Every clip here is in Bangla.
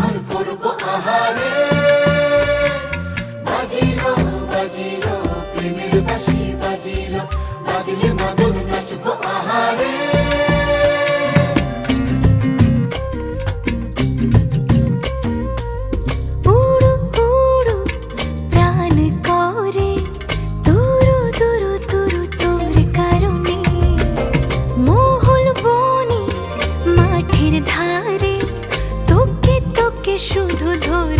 ভর করব আহারে বাজিল বাজিল প্রেমের বাসি বাজিল বাজিলে মদন নাচব আহারে। শুধু ধরে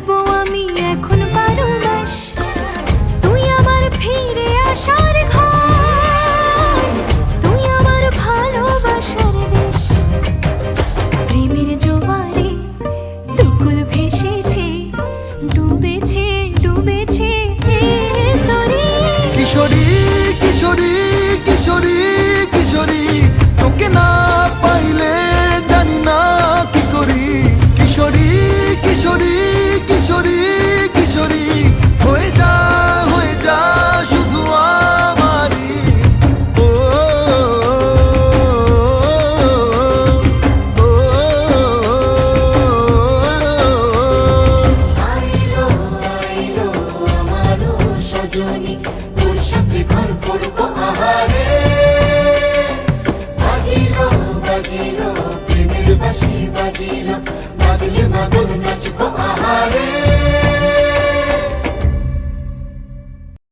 শরীর Adilime korunacı bahare